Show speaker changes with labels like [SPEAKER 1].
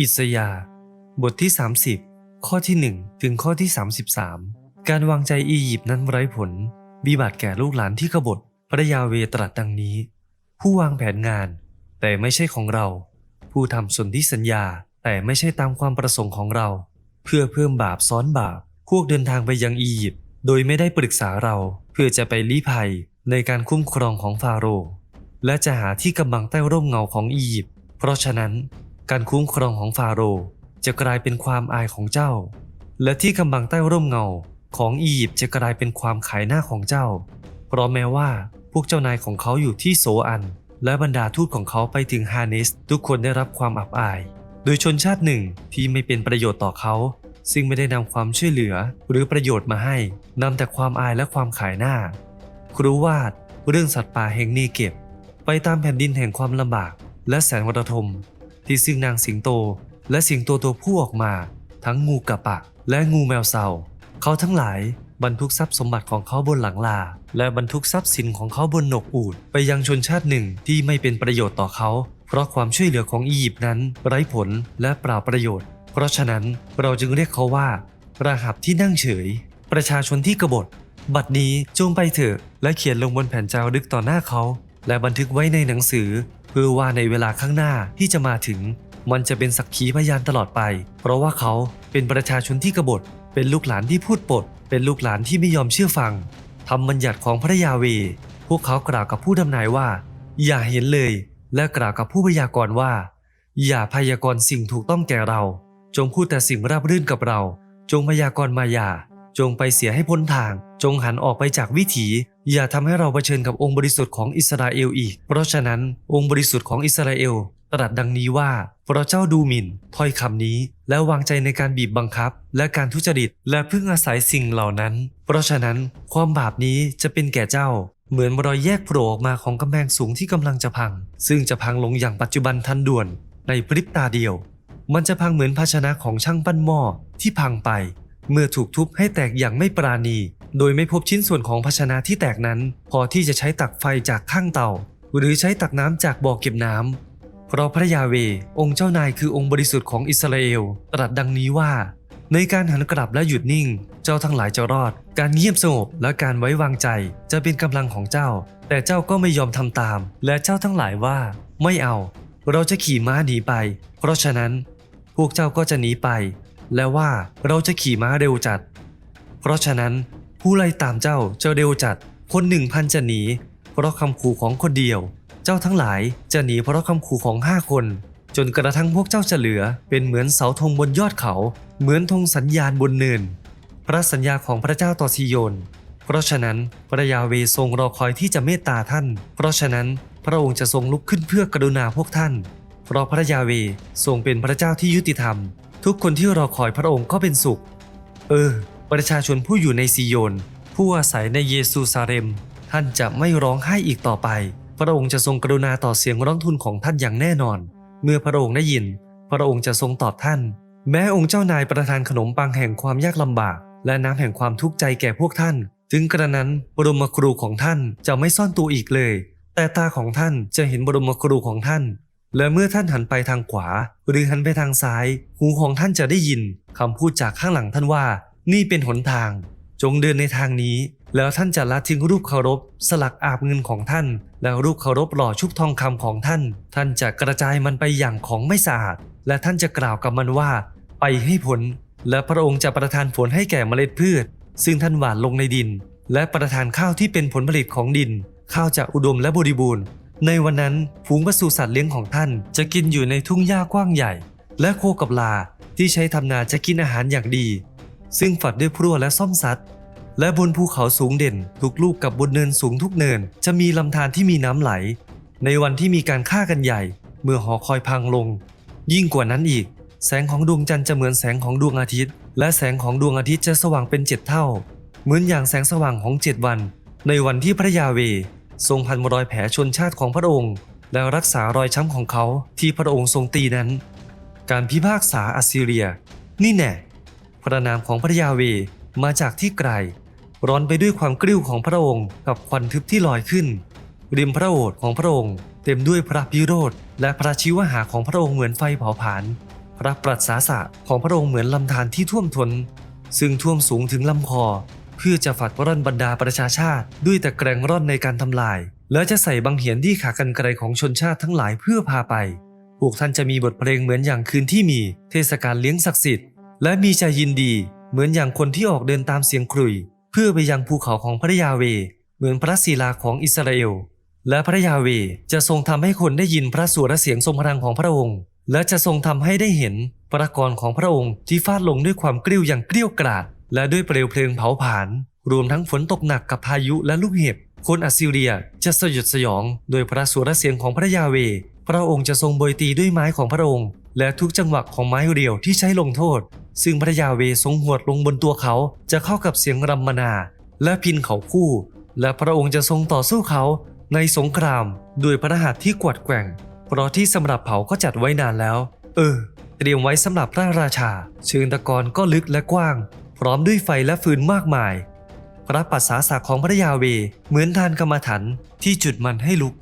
[SPEAKER 1] อิสยาบทที่ 30 ข้อที่ 1 ถึงข้อที่ 33 การวางใจอียิปต์นั้นไร้ผลบีบัติแก่ลูกหลานที่กบฏพระยาเวตรัสดังนี้ ผู้วางแผนงาน แต่ไม่ใช่ของเรา ผู้ทำสนธิสัญญาแต่ไม่ใช่ตามความประสงค์ของเรา เพื่อเพิ่มบาปซ้อนบาป พวกเดินทางไปยังอียิปต์โดยไม่ได้ปรึกษาเราเพื่อจะไปลี้ภัยในการคุ้มครองของฟาโรห์และจะหาที่กำบังใต้ร่มเงาของอียิปต์เพราะฉะนั้น การคุ้มครองของฟาโรห์จะกลายเป็นความอายของเจ้า และที่กำบังใต้ร่มเงาของอียิปต์จะกลายเป็นความขายหน้าของเจ้า เพราะแม้ว่าพวกเจ้านายของเขาอยู่ที่โซอัน และบรรดาทูตของเขาไปถึงฮาเนสทุกคนได้รับความอับอาย โดยชนชาติหนึ่งที่ไม่เป็นประโยชน์ต่อเขา ซึ่งไม่ได้นำความช่วยเหลือหรือประโยชน์มาให้นำแต่ความอายและความขายหน้า ครูวาดเรื่องสัตว์ป่าแห่งเนเก็บ ไปตามแผ่นดินแห่งความลำบาก และแสนวรทม ที่ซึ่งนางสิงโต และสิงโตตัวผู้ออกมา ทั้งงูกระปะ และงูแมวเสาเขาทั้งหลายบรรทุกทรัพย์สมบัติของเขาบนหลังลา และบรรทุกทรัพย์สินของเขาบนหนกอูดไปยังชนชาติหนึ่งที่ไม่เป็นประโยชน์ต่อเขา เพราะความช่วยเหลือของอียิปต์นั้น ไร้ผลและเปล่าประโยชน์ เพราะฉะนั้นเราจึงเรียกเขาว่าราหับที่นั่งเฉย ประชาชนที่กบฏ บัดนี้จงไปเถอะ และเขียนลงบนแผ่นจารึกต่อหน้าเขา และบันทึกไว้ในหนังสือ พื่อว่าในเวลาข้างหน้าที่จะมาถึง มันจะเป็นสักขีพยานตลอดไป เพราะว่าเขาเป็นประชาชนที่กบฏ เป็นลูกหลานที่พูดปด เป็นลูกหลานที่ไม่ยอมเชื่อฟังทำบัญญัติของพระยาเว พวกเขากล่าวกับผู้ดำนายว่า อย่าเห็นเลย และกล่าวกับผู้พยากรณ์ว่า อย่าพยากรณ์สิ่งถูกต้องแก่เรา จงพูดแต่สิ่งราบรื่นกับเรา จงพยากรณ์มาอย่าจงไปเสียให้พ้นทาง จงหันออกไปจากวิถี อย่าทำให้เราเผชิญกับองค์บริสุทธิ์ของอิสราเอลอีก เพราะฉะนั้นองค์บริสุทธิ์ของอิสราเอลตรัสดังนี้ว่าเพราะเจ้าดูหมิ่นถ้อยคำนี้ และวางใจในการบีบบังคับ และการทุจริตและพึ่งอาศัยสิ่งเหล่านั้น เพราะฉะนั้นความบาปนี้จะเป็นแก่เจ้า เหมือนรอยแยกโผล่ออกมาของกำแพงสูงที่กำลังจะพัง ซึ่งจะพังลงอย่างปัจจุบันทันด่วน ในพริบตาเดียว มันจะพังเหมือนภาชนะของช่างปั้นหม้อที่พังไป เมื่อถูกทุบให้แตกอย่างไม่ปราณี โดยไม่พบชิ้นส่วนของภาชนะที่แตกนั้น พอที่จะใช้ตักไฟจากข้างเตาหรือใช้ตักน้ำจากบ่อเก็บน้ำเพราะพระยาเว องค์เจ้านายคือองค์บริสุทธิ์ของอิสราเอลตรัสดังนี้ว่า ในการหันกลับและหยุดนิ่ง เจ้าทั้งหลายจะรอด การเงียบสงบและการไว้วางใจจะเป็นกำลังของเจ้า แต่เจ้าก็ไม่ยอมทำตาม และเจ้าทั้งหลายว่า ไม่เอา เราจะขี่ม้าหนีไป เพราะฉะนั้น พวกเจ้าก็จะหนีไป และว่าเราจะขี่ม้าเร็วจัด เพราะฉะนั้น ผู้ไล่ตามเจ้าจะเร็วจัด คนหนึ่งพันจะหนี เพราะคำขู่ของคนเดียว เจ้าทั้งหลายจะหนีเพราะคำขู่ของห้าคน จนกระทั่งพวกเจ้าจะเหลือ เป็นเหมือนเสาธงบนยอดเขา เหมือนธงสัญญาณบนเนิน พระสัญญาของพระเจ้าต่อซิโยน เพราะฉะนั้นพระยาเวทรงรอคอยที่จะเมตตาท่าน เพราะฉะนั้นพระองค์จะทรงลุกขึ้นเพื่อกรุณาพวกท่าน เพราะพระยาเวทรงเป็นพระเจ้าที่ยุติธรรม ทุกคนที่รอคอยพระองค์ก็เป็นสุข เออ ประชาชนผู้อยู่ในซีโยน ผู้อาศัยในเยซูซาเล็ม ท่านจะไม่ร้องไห้อีกต่อไป พระองค์จะทรงกรุณาต่อเสียงร้องทุนของท่านอย่างแน่นอน เมื่อพระองค์ได้ยิน พระองค์จะทรงตอบท่าน แม้องค์เจ้านายประทานขนมปังแห่งความยากลำบาก และน้ำแห่งความทุกข์ใจแก่พวกท่าน ถึงกระนั้นบรมครูของท่านจะไม่ซ่อนตัวอีกเลย แต่ตาของท่านจะเห็นบรมครูของท่านและเมื่อท่านหันไปทางขวา หรือหันไปทางซ้าย หูของท่านจะได้ยินคำพูดจากข้างหลังท่านว่า นี่เป็นหนทาง จงเดินในทางนี้ แล้วท่านจะละทิ้งรูปเคารพ สลักอาบเงินของท่าน แล้วรูปเคารพหล่อชุบทองคำของท่าน ท่านจะกระจายมันไปอย่างของไม่สะอาด และท่านจะกล่าวกับมันว่า ไปให้ผล และพระองค์จะประทานฝนให้แก่เมล็ดพืช ซึ่งท่านหว่านลงในดิน และประทานข้าวที่เป็นผลผลิตของดิน ข้าวจะอุดมและบริบูรณ์ ในวันนั้นฝูงปศุสัตว์เลี้ยงของท่าน จะกินอยู่ในทุ่งหญ้ากว้างใหญ่ และโคกับลาที่ใช้ทำนาจะกินอาหารอย่างดี ซึ่งฝัดด้วยพรั่วและซ่อมซัด และบนภูเขาสูงเด่น ทุกลูกกับบนเนินสูงทุกเนิน จะมีลำธารที่มีน้ำไหล ในวันที่มีการฆ่ากันใหญ่ เมื่อหอคอยพังลง ยิ่งกว่านั้นอีก แสงของดวงจันทร์จะเหมือนแสงของดวงอาทิตย์ และแสงของดวงอาทิตย์จะสว่างเป็นเจ็ดเท่า เหมือนอย่างแสงสว่างของเจ็ดวัน ในวันที่พระยาเว ทรงพันรอยแผลชนชาติของพระองค์ และรักษารอยช้ำของเขาที่พระองค์ทรงตีนั้น การพิพากษาอัสซีเรีย นี่แน่ พระนามของพระยาเวมาจากที่ไกล ร้อนไปด้วยความกริ้วของพระองค์กับควันทึบที่ลอยขึ้น ริมพระโอษฐ์ของพระองค์ เต็มด้วยพระพิโรธและพระชิวหาของพระองค์เหมือนไฟเผาผลาญพระปรัสสาสะของพระองค์เหมือนลำธารที่ท่วมทน ซึ่งท่วมสูงถึงลำคอ เพื่อจะฝัดร่อนบรรดาประชาชาติด้วยแต่แกรงร่อนในการทำลาย และจะใส่บังเหียนที่ขากันไกรของชนชาติทั้งหลายเพื่อพาไปพวกท่านจะมีบทเพลงเหมือนอย่างคืนที่มีเทศกาลเลี้ยงศักดิ์สิทธิ์ และมีใจยินดีเหมือนอย่างคนที่ออกเดินตามเสียงครุย เพื่อไปยังภูเขาของพระยาเว เหมือนพระศิลาของอิสราเอล และพระยาเวจะทรงทำให้คนได้ยินพระสุรเสียงทรงพลังของพระองค์ และจะทรงทำให้ได้เห็นพระกรของพระองค์ที่ฟาดลงด้วยความกริ้วอย่างเกลี้ยวกราดและด้วยเปลวเพลิงเผาผลาญรวมทั้งฝนตกหนักกับพายุและลูกเห็บคนอัสซีเรียจะสยดสยอง โดยพระสุรเสียงของพระยาเว พระองค์จะทรงโบยตีด้วยไม้ของพระองค์ และทุกจังหวะของไม้เรียวที่ใช้ลงโทษ ซึ่งพระยาเวทรงหวดลงบนตัวเขาจะเข้ากับเสียงรำมนา และพินเขาคู่ และพระองค์จะทรงต่อสู้เขาในสงครามด้วยพระหัตถ์ที่กวดแกว่ง เพราะที่สำหรับเผาก็จัดไว้นานแล้ว เออ เตรียมไว้สำหรับพระราชา เชิงตะกอนก็ลึกและกว้าง พร้อมด้วยไฟและฟืนมากมาย พระปัสสาสะของพระยาเวเหมือนทานกรรมฐานที่จุดมันให้ลุก